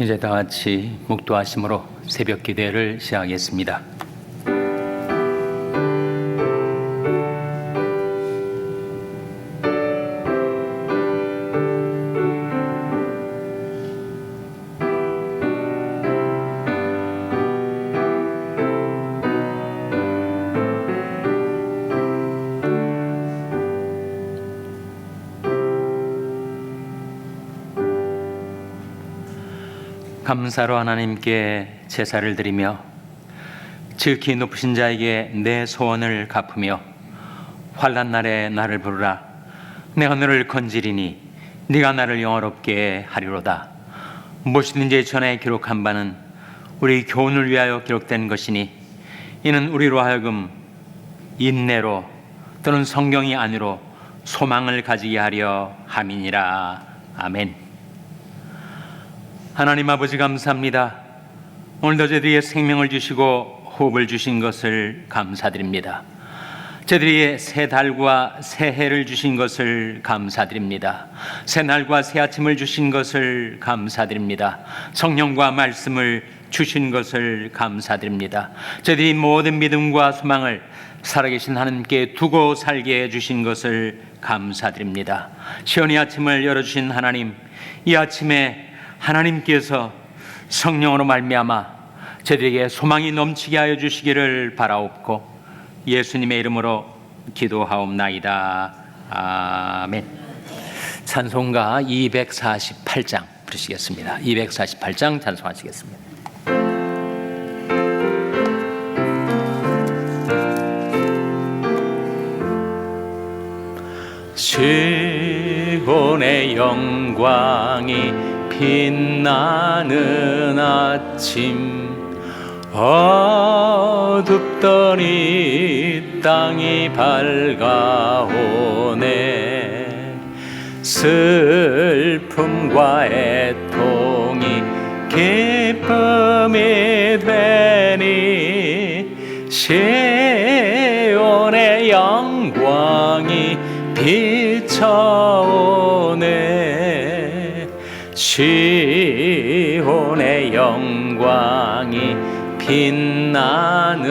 이제 다 같이 묵도하심으로 새벽 기도를 시작하겠습니다. 감사로 하나님께 제사를 드리며 지극히 높으신 자에게 내 소원을 갚으며 환난 날에 나를 부르라. 내가 너를 건지리니 네가 나를 영화롭게 하리로다. 무엇이든지 전에 기록한 바는 우리 교훈을 위하여 기록된 것이니 이는 우리로 하여금 인내로 또는 성경이 아니로 소망을 가지게 하려 함이니라. 아멘. 하나님 아버지 감사합니다. 오늘도 저희들에게 생명을 주시고 호흡을 주신 것을 감사드립니다. 저희들에게 새 달과 새 해를 주신 것을 감사드립니다. 새 날과 새 아침을 주신 것을 감사드립니다. 성령과 말씀을 주신 것을 감사드립니다. 저희들이 모든 믿음과 소망을 살아계신 하나님께 두고 살게 해주신 것을 감사드립니다. 시원히 아침을 열어주신 하나님, 이 아침에 하나님께서 성령으로 말미암아 저들에게 소망이 넘치게 하여 주시기를 바라옵고 예수님의 이름으로 기도하옵나이다. 아멘. 찬송가 248장 부르시겠습니다. 248장 찬송하시겠습니다. 시온의 영광이 빛나는 아침 어둡던 이 땅이 밝아오네. 슬픔과 애통이 기쁨이 되니 시온의 영광이 비쳐 영광이 빛나는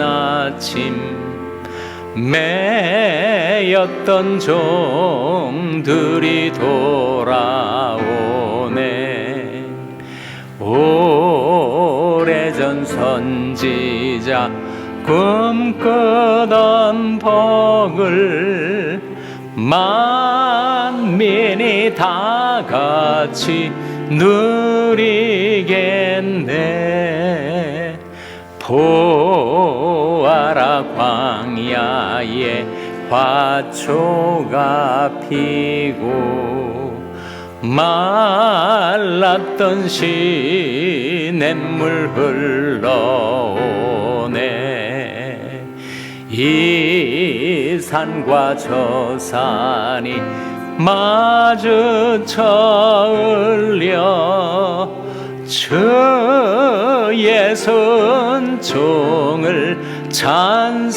아침 매였던 종들이 돌아오네. 오래전 선지자 꿈꾸던 복을 만민이 다 같이 누리겠네. 보아라 광야에 화초가 피고 말랐던 시냇물 흘러오네. 이 산과 저 산이 마주쳐 울려. 주의 선종을 찬송하네.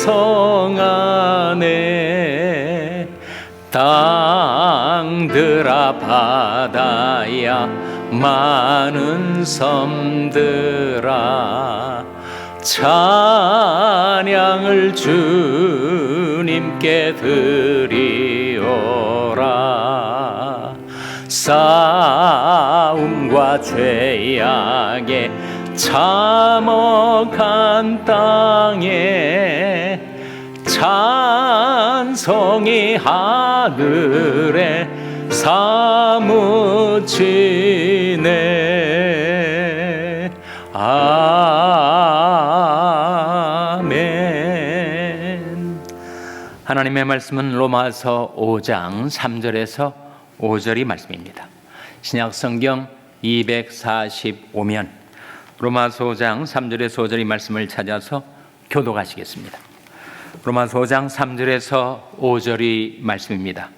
땅들아 바다야 많은 섬들아 찬양을 주님께 드리 오라. 싸움과 죄악에 참혹한 땅에 찬송이 하늘에 사무치네 하나님의 말씀은 로마서 5장 3절에서 5절이 말씀입니다 신약 성경 245면 로마서 5장 3절에서 5절이 말씀을 찾아서 교도가시겠습니다 로마서 5장 3절에서 5절이 말씀입니다.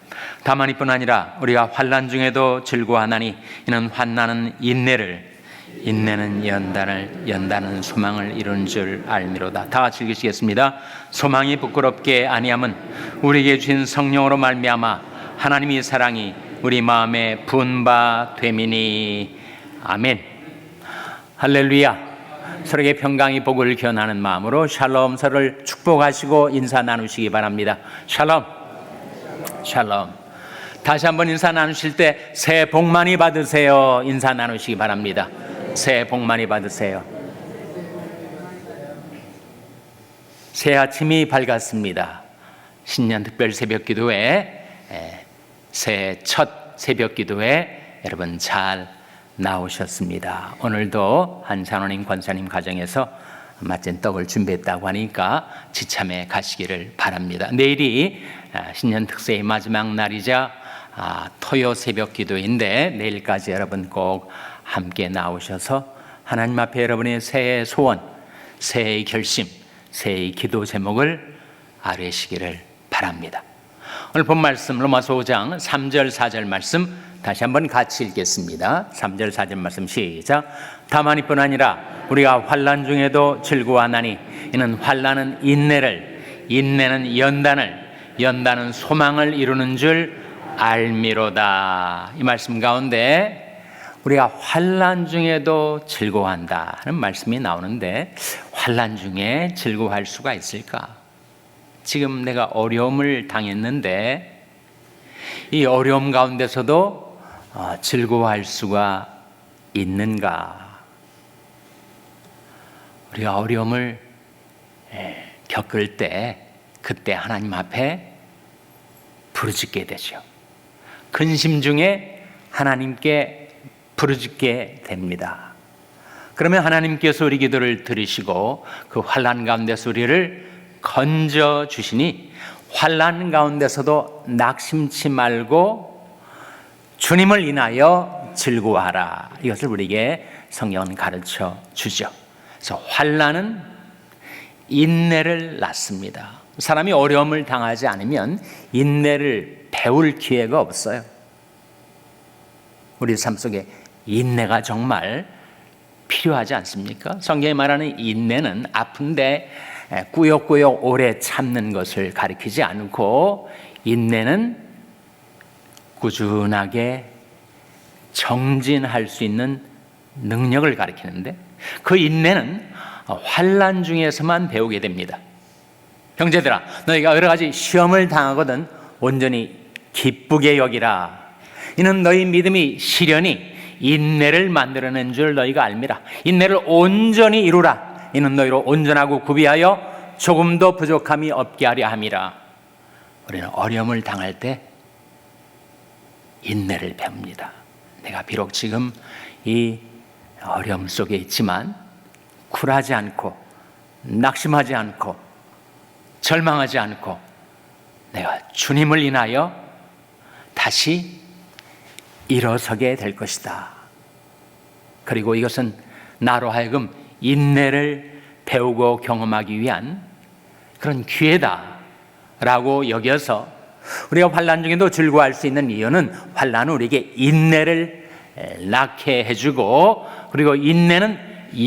다만 이뿐 아니라 우리가 환난 중에도 즐거워하나니 이는 환난은 인내를 인내는 연단을 연단은 소망을 이룬 줄 알미로다. 다 같이 읽으시겠습니다. 소망이 부끄럽게 아니함은 우리에게 주신 성령으로 말미암아 하나님의 사랑이 우리 마음에 분바 되미니 아멘. 할렐루야. 서로에게 평강이 복을 기원하는 마음으로 샬롬 서로를 축복하시고 인사 나누시기 바랍니다. 샬롬. 샬롬. 다시 한번 인사 나누실 때 새해 복 많이 받으세요. 인사 나누시기 바랍니다. 새해 복 많이 받으세요. 새 아침이 밝았습니다. 신년 특별 새벽 기도회 에, 새해 첫 새벽 기도회 여러분 잘 나오셨습니다. 오늘도 한산호님 권사님 가정에서 맛진 떡을 준비했다고 하니까 지참에 가시기를 바랍니다. 내일이 아, 신년 특세의 마지막 날이자 아, 토요 새벽 기도인데 내일까지 여러분 꼭 함께 나오셔서 하나님 앞에 여러분의 새해 소원, 새해의 결심, 새해의 기도 제목을 아뢰시기를 바랍니다. 오늘 본 말씀 로마서 5장 3절 4절 말씀 다시 한번 같이 읽겠습니다. 3절 4절 말씀 시작. 다만 이뿐 아니라 우리가 환난 중에도 즐거워하나니 이는 환난은 인내를 인내는 연단을 연단은 소망을 이루는 줄 알미로다. 이 말씀 가운데 우리가 환란 중에도 즐거워한다는 말씀이 나오는데 환란 중에 즐거워할 수가 있을까? 지금 내가 어려움을 당했는데 이 어려움 가운데서도 어, 즐거워할 수가 있는가? 우리가 어려움을 에, 겪을 때 그때 하나님 앞에 부르짖게 되죠. 근심 중에 하나님께 부르짖게 됩니다. 그러면 하나님께서 우리 기도를 들으시고 그 환란 가운데서 우리를 건져 주시니 환란 가운데서도 낙심치 말고 주님을 인하여 즐거워하라. 이것을 우리에게 성경은 가르쳐 주죠. 그래서 환란은 인내를 낳습니다. 사람이 어려움을 당하지 않으면 인내를 배울 기회가 없어요. 우리 삶 속에 인내가 정말 필요하지 않습니까? 성경에 말하는 인내는 아픈데 꾸역꾸역 오래 참는 것을 가리키지 않고 인내는 꾸준하게 정진할 수 있는 능력을 가리키는데 그 인내는 환란 중에서만 배우게 됩니다. 형제들아, 너희가 여러 가지 시험을 당하거든 온전히 기쁘게 여기라. 이는 너희 믿음이 시련이 인내를 만들어낸 줄 너희가 알미라. 인내를 온전히 이루라. 이는 너희로 온전하고 구비하여 조금도 부족함이 없게 하려 함이라. 우리는 어려움을 당할 때 인내를 배웁니다. 내가 비록 지금 이 어려움 속에 있지만 굴하지 않고 낙심하지 않고 절망하지 않고 내가 주님을 인하여 다시 일어서게 될 것이다. 그리고 이것은 나로 하여금 인내를 배우고 경험하기 위한 그런 기회다라고 여겨서 우리가 환란 중에도 즐거워할 수 있는 이유는 환란은 우리에게 인내를 낳게 해주고 그리고 인내는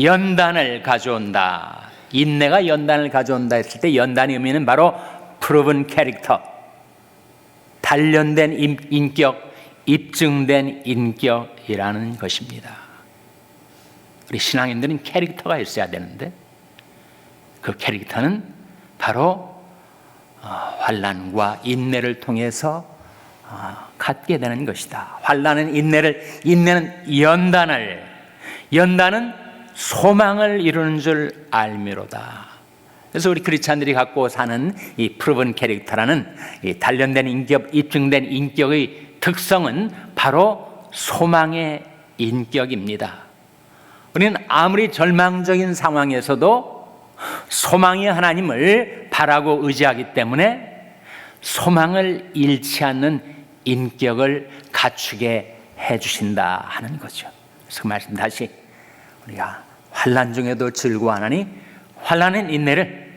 연단을 가져온다. 인내가 연단을 가져온다 했을 때 연단의 의미는 바로 프로븐 캐릭터, 단련된 인격, 입증된 인격이라는 것입니다. 우리 신앙인들은 캐릭터가 있어야 되는데 그 캐릭터는 바로 어, 환란과 인내를 통해서 어, 갖게 되는 것이다. 환란은 인내를 인내는 연단을 연단은 소망을 이루는 줄 알미로다. 그래서 우리 크리스찬들이 갖고 사는 이 프로븐 캐릭터라는 이 단련된 인격, 입증된 인격의 특성은 바로 소망의 인격입니다. 우리는 아무리 절망적인 상황에서도 소망의 하나님을 바라고 의지하기 때문에 소망을 잃지 않는 인격을 갖추게 해 주신다 하는 거죠. 그래서 그 말씀 다시 우리가 환란 중에도 즐거워하나니 환란은 인내를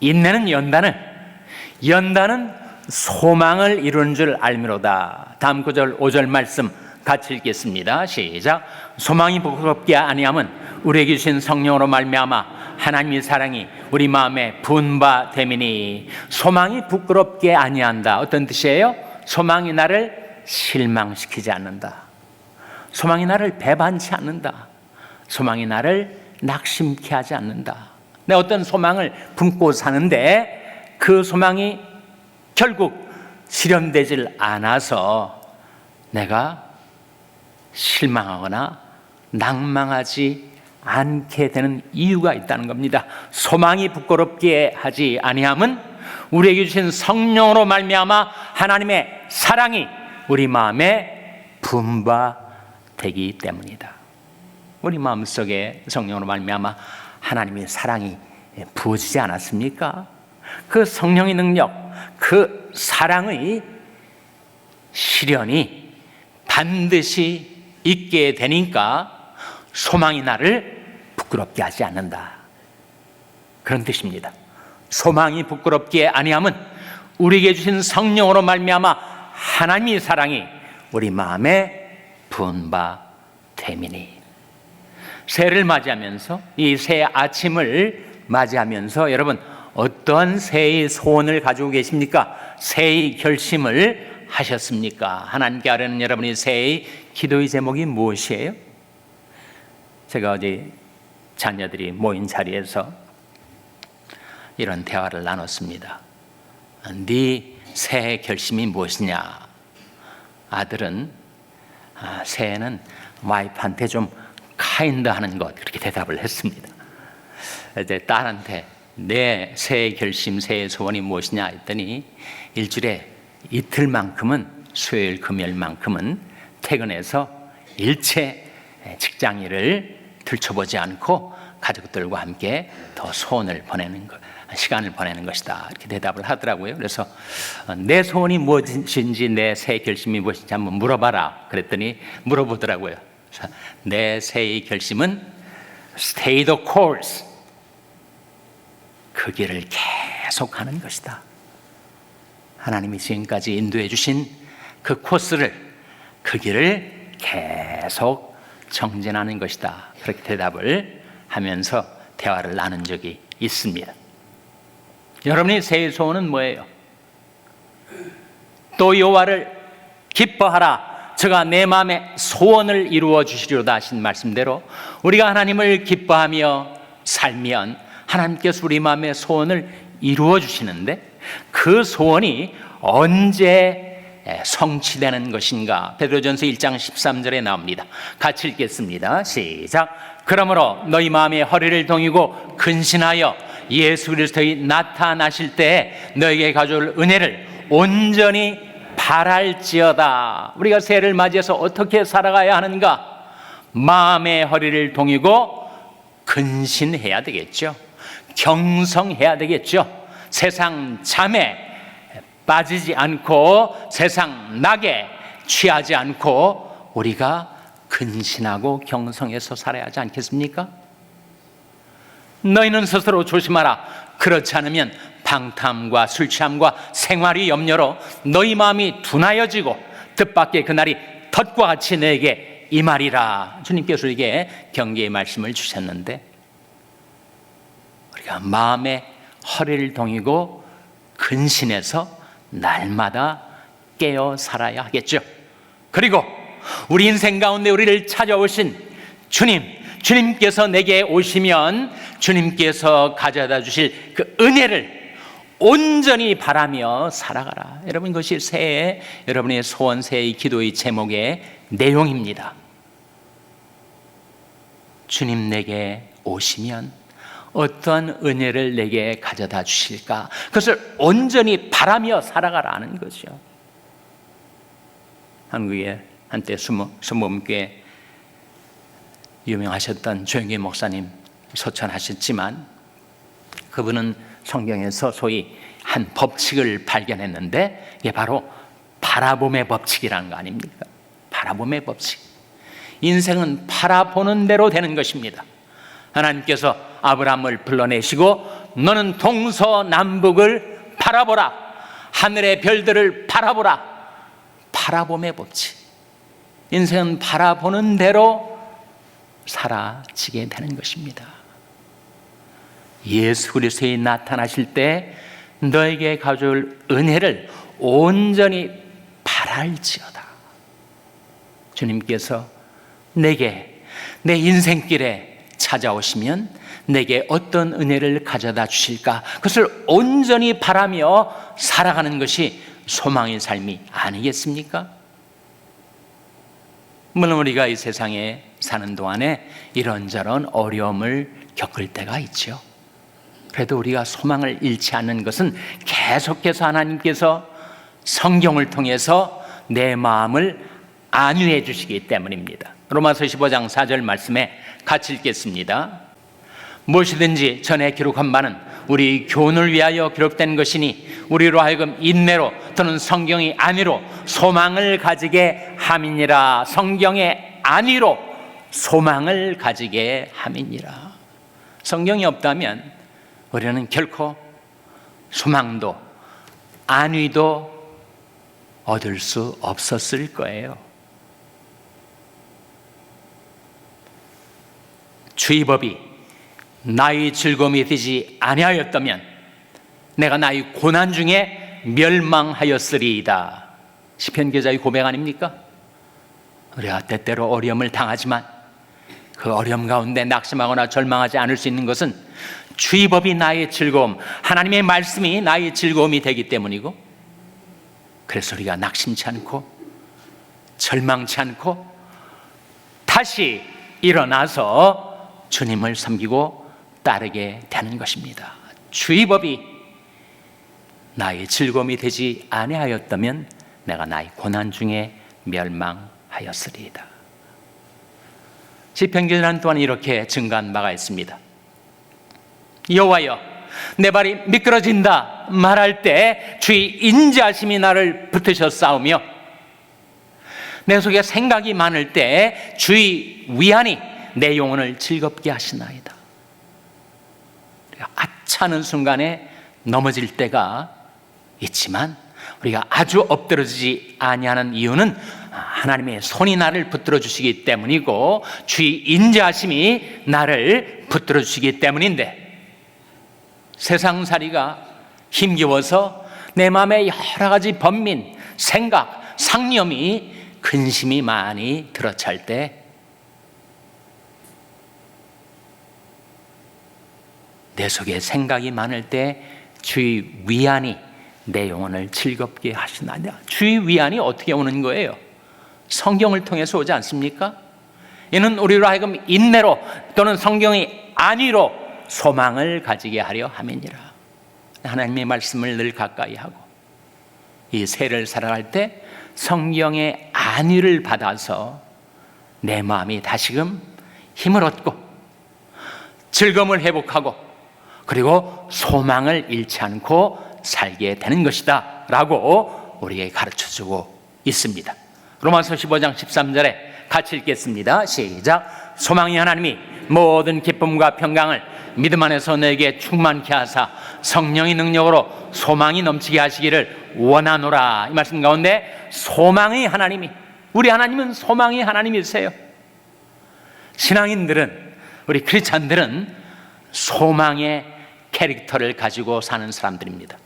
인내는 연단을 연단은 소망을 이루는 줄 알미로다. 다음 구절 5절 말씀 같이 읽겠습니다. 시작. 소망이 부끄럽게 아니함은 우리에게 주신 성령으로 말미암아 하나님의 사랑이 우리 마음에 분바 되미니 소망이 부끄럽게 아니한다. 어떤 뜻이에요? 소망이 나를 실망시키지 않는다. 소망이 나를 배반치 않는다. 소망이 나를 낙심케 하지 않는다. 내 어떤 소망을 품고 사는데 그 소망이 결국 실현되질 않아서 내가 실망하거나 낭망하지 않게 되는 이유가 있다는 겁니다. 소망이 부끄럽게 하지 아니함은 우리에게 주신 성령으로 말미암아 하나님의 사랑이 우리 마음에 분바되기 때문이다. 우리 마음속에 성령으로 말미암아 하나님의 사랑이 부어지지 않았습니까? 그 성령의 능력, 그 사랑의 실현이 반드시 있게 되니까 소망이 나를 부끄럽게 하지 않는다. 그런 뜻입니다. 소망이 부끄럽게 아니함은 우리에게 주신 성령으로 말미암아 하나님의 사랑이 우리 마음에 분바됨이니 새해를 맞이하면서 이 새 아침을 맞이하면서 여러분 어떤 새해의 소원을 가지고 계십니까? 새해의 결심을 하셨습니까? 하나님께 아뢰는 여러분의 새해의 기도의 제목이 무엇이에요? 제가 어제 자녀들이 모인 자리에서 이런 대화를 나눴습니다. 네 새해 결심이 무엇이냐? 아들은 아, 새해는 와이프한테 좀 카인드 하는 것 그렇게 대답을 했습니다. 이제 딸한테 내 새해 결심, 새해 소원이 무엇이냐 했더니 일주일에 이틀만큼은 수요일, 금요일만큼은 퇴근해서 일체 직장 일을 들춰보지 않고 가족들과 함께 더 소원을 보내는 것, 시간을 보내는 것이다. 이렇게 대답을 하더라고요. 그래서 어, 내 소원이 무엇인지 내 새 결심이 무엇인지 한번 물어봐라. 그랬더니 물어보더라고요. 내 새의 결심은 stay the course. 그 길을 계속 가는 것이다. 하나님이 지금까지 인도해 주신 그 코스를 그 길을 계속 정진하는 것이다. 그렇게 대답을 하면서 대화를 나눈 적이 있습니다. 여러분의 새해 소원은 뭐예요? 또 여호와를 기뻐하라. 저가 내 마음의 소원을 이루어 주시리로다 하신 말씀대로 우리가 하나님을 기뻐하며 살면 하나님께서 우리 마음의 소원을 이루어 주시는데 그 소원이 언제 성취되는 것인가? 베드로전서 1장 13절에 나옵니다. 같이 읽겠습니다. 시작. 그러므로 너희 마음의 허리를 동이고 근신하여 예수 그리스도의 나타나실 때에 너에게 가져올 은혜를 온전히 바랄지어다. 우리가 새해를 맞이해서 어떻게 살아가야 하는가? 마음의 허리를 동이고 근신해야 되겠죠. 경성해야 되겠죠. 세상 잠에 빠지지 않고 세상 낙에 취하지 않고 우리가 근신하고 경성해서 살아야 하지 않겠습니까? 너희는 스스로 조심하라. 그렇지 않으면 방탐과 술 취함과 생활이 염려로 너희 마음이 둔하여지고 뜻밖의 그날이 덫과 같이 너에게 임하리라. 주님께서 우리에게 경계의 말씀을 주셨는데 우리가 마음의 허리를 동이고 근신해서 날마다 깨어 살아야 하겠죠. 그리고 우리 인생 가운데 우리를 찾아오신 주님, 주님께서 내게 오시면 주님께서 가져다 주실 그 은혜를 온전히 바라며 살아가라. 여러분 이것이 새해 여러분의 소원 새해 기도의 제목의 내용입니다. 주님 내게 오시면 어떠한 은혜를 내게 가져다 주실까? 그것을 온전히 바라며 살아가라는 거죠. 한국에 한때 수목교회 유명하셨던 조영기 목사님 소천하셨지만 그분은 성경에서 소위 한 법칙을 발견했는데 이게 바로 바라봄의 법칙이라는 거 아닙니까? 바라봄의 법칙. 인생은 바라보는 대로 되는 것입니다. 하나님께서 아브라함을 불러내시고 너는 동서남북을 바라보라. 하늘의 별들을 바라보라. 바라봄의 법칙. 인생은 바라보는 대로 사라지게 되는 것입니다. 예수 그리스도에 나타나실 때 너에게 가져올 은혜를 온전히 바랄지어다. 주님께서 내게 내 인생길에 찾아오시면 내게 어떤 은혜를 가져다 주실까? 그것을 온전히 바라며 살아가는 것이 소망의 삶이 아니겠습니까? 물론 우리가 이 세상에 사는 동안에 이런저런 어려움을 겪을 때가 있죠. 그래도 우리가 소망을 잃지 않는 것은 계속해서 하나님께서 성경을 통해서 내 마음을 안위해 주시기 때문입니다. 로마서 15장 4절 말씀에 같이 읽겠습니다. 무엇이든지 전에 기록한 바는 우리 교훈을 위하여 기록된 것이니 우리로 하여금 인내로 또는 성경이 안위로 소망을 가지게 함이니라 성경의 안위로 소망을 가지게 함이니라 성경이 없다면 우리는 결코 소망도 안위도 얻을 수 없었을 거예요. 주의법이 나의 즐거움이 되지 아니하였다면 내가 나의 고난 중에 멸망하였으리이다. 시편 기자의 고백 아닙니까? 우리가 때때로 어려움을 당하지만 그 어려움 가운데 낙심하거나 절망하지 않을 수 있는 것은 주의법이 나의 즐거움, 하나님의 말씀이 나의 즐거움이 되기 때문이고 그래서 우리가 낙심치 않고 절망치 않고 다시 일어나서 주님을 섬기고 따르게 되는 것입니다. 주의법이 나의 즐거움이 되지 아니하였다면 내가 나의 고난 중에 멸망하였으리이다. 시편기전 또한 이렇게 증가한 바가 있습니다. 여호와여 내 발이 미끄러진다 말할 때 주의 인자하심이 나를 붙으셨사오며 내 속에 생각이 많을 때 주의 위안이 내 영혼을 즐겁게 하시나이다. 우리가 아차는 순간에 넘어질 때가 있지만 우리가 아주 엎드러지지 아니하는 이유는 하나님의 손이 나를 붙들어 주시기 때문이고 주의 인자하심이 나를 붙들어 주시기 때문인데 세상살이가 힘겨워서 내 마음에 여러 가지 번민, 생각, 상념이 근심이 많이 들어찰 때 내 속에 생각이 많을 때 주의 위안이 내 영혼을 즐겁게 하시나냐? 주의 위안이 어떻게 오는 거예요? 성경을 통해서 오지 않습니까? 이는 우리로 하여금 인내로 또는 성경이 안위로 소망을 가지게 하려 함이니라. 하나님의 말씀을 늘 가까이 하고 이 세를 살아갈 때 성경의 안위를 받아서 내 마음이 다시금 힘을 얻고 즐거움을 회복하고 그리고 소망을 잃지 않고 살게 되는 것이다 라고 우리에게 가르쳐 주고 있습니다. 로마서 15장 13절에 같이 읽겠습니다. 시작. 소망이 하나님이 모든 기쁨과 평강을 믿음 안에서 내게 충만케 하사 성령의 능력으로 소망이 넘치게 하시기를 원하노라. 이 말씀 가운데 소망의 하나님이 우리 하나님은 소망의 하나님이세요. 신앙인들은 우리 크리스찬들은 소망의 캐릭터를 가지고 사는 사람들입니다.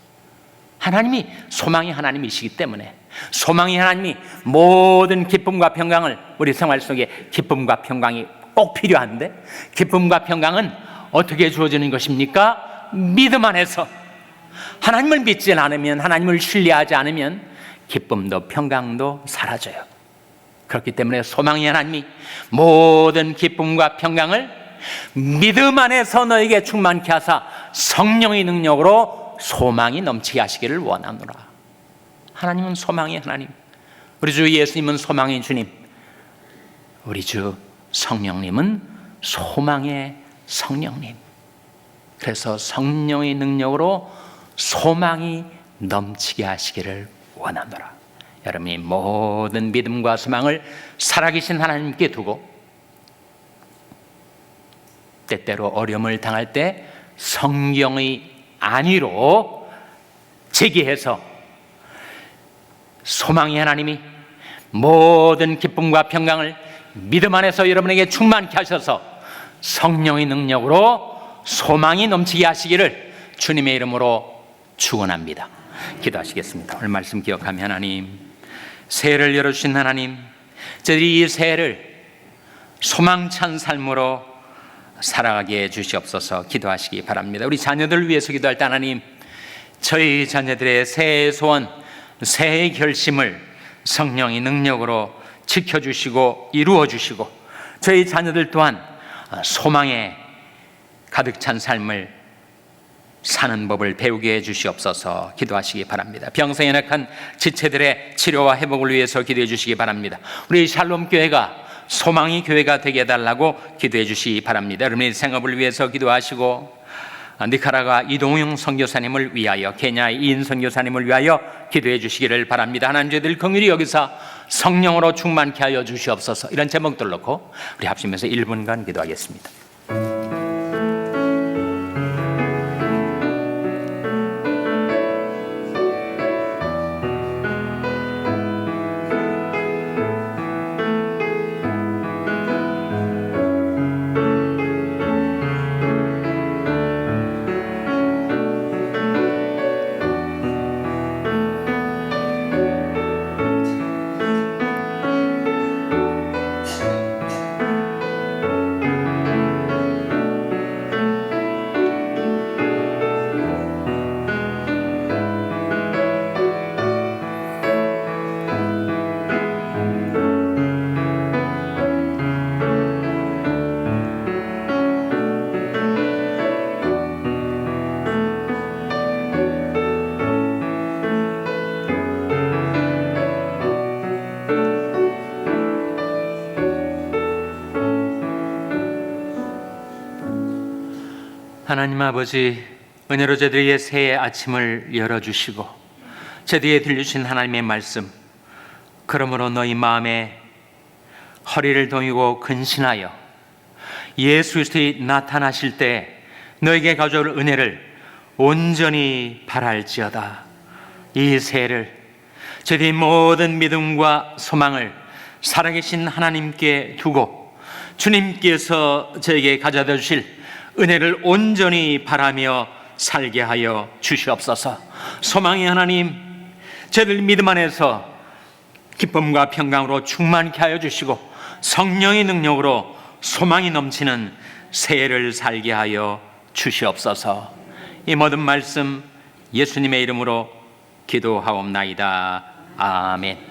하나님이 소망의 하나님이시기 때문에 소망의 하나님이 모든 기쁨과 평강을 우리 생활 속에 기쁨과 평강이 꼭 필요한데 기쁨과 평강은 어떻게 주어지는 것입니까? 믿음 안에서 하나님을 믿지 않으면 하나님을 신뢰하지 않으면 기쁨도 평강도 사라져요. 그렇기 때문에 소망의 하나님이 모든 기쁨과 평강을 믿음 안에서 너에게 충만케 하사 성령의 능력으로 소망이 넘치게 하시기를 원하노라. 하나님은 소망의 하나님. 우리 주 예수님은 소망의 주님. 우리 주 성령님은 소망의 성령님. 그래서 성령의 능력으로 소망이 넘치게 하시기를 원하노라. 여러분이 모든 믿음과 소망을 살아계신 하나님께 두고 때때로 어려움을 당할 때 성경의 안위로 제기해서 소망의 하나님이 모든 기쁨과 평강을 믿음 안에서 여러분에게 충만케 하셔서 성령의 능력으로 소망이 넘치게 하시기를 주님의 이름으로 축원합니다. 기도하시겠습니다. 오늘 말씀 기억하며 하나님 새를 열어주신 하나님 저희이 새를 소망찬 삶으로 살아가게 해 주시옵소서 기도하시기 바랍니다. 우리 자녀들을 위해서 기도할 때 하나님 저희 자녀들의 새해 소원, 새해 결심을 성령의 능력으로 지켜주시고 이루어주시고 저희 자녀들 또한 소망에 가득 찬 삶을 사는 법을 배우게 해 주시옵소서 기도하시기 바랍니다. 병세 연약한 지체들의 치료와 회복을 위해서 기도해 주시기 바랍니다. 우리 샬롬 교회가 소망의 교회가 되게 해달라고 기도해 주시기 바랍니다. 여러분의 생업을 위해서 기도하시고 니카라가 이동용 선교사님을 위하여 케냐의 이인 선교사님을 위하여 기도해 주시기를 바랍니다. 하나님 저희들 긍휼히 여기서 성령으로 충만케 하여 주시옵소서 이런 제목들 놓고 우리 합심해서 1분간 기도하겠습니다. 하나님 아버지 은혜로 저들에게 새해 아침을 열어주시고 제 뒤에 들려주신 하나님의 말씀 그러므로 너희 마음에 허리를 동이고 근신하여 예수 그리스도의 나타나실 때 너에게 가져올 은혜를 온전히 바랄지어다. 이 새해를 저희 모든 믿음과 소망을 살아계신 하나님께 두고 주님께서 저에게 가져다 주실 은혜를 온전히 바라며 살게 하여 주시옵소서. 소망의 하나님, 저들 믿음 안에서 기쁨과 평강으로 충만케 하여 주시고 성령의 능력으로 소망이 넘치는 새해를 살게 하여 주시옵소서. 이 모든 말씀 예수님의 이름으로 기도하옵나이다. 아멘.